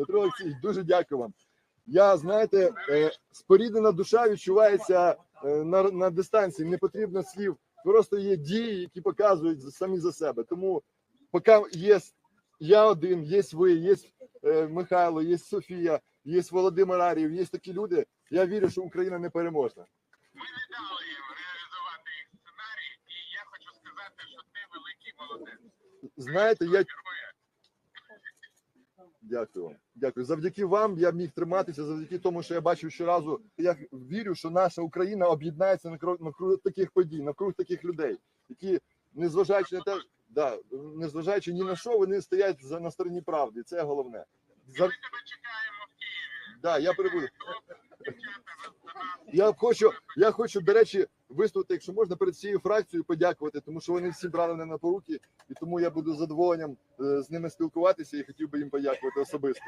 Петро Олексійович, дуже дякую вам. Я знаєте, е, споріднена душа відчувається е, на, на дистанції. Не потрібно слів. Просто є дії, які показують самі за себе. Тому поки є я один, є ви, є е, Михайло, є Софія, є Володимир Арів, є такі люди. Я вірю, що Україна не переможна. Ми не дали їм реалізувати їх сценарій, і я хочу сказати, що ти великий молодець. Знаєте, я. Дякую вам. Дякую. Завдяки вам я міг триматися, завдяки тому, що я бачив щоразу. Я вірю, що наша Україна об'єднається навкруг, навкруг таких подій, навкруг таких людей, які, незважаючи на те, да, незважаючи ні на що, вони стоять за на стороні правди. Це головне. За, ми тебе чекаємо в Києві. да, я перебуду. Я хочу, я хочу, до речі, виступити, якщо можна, перед всією фракцією подякувати, тому що вони всі брали мене на поруки, і тому я буду задоволенням е, з ними спілкуватися і хотів би їм подякувати особисто.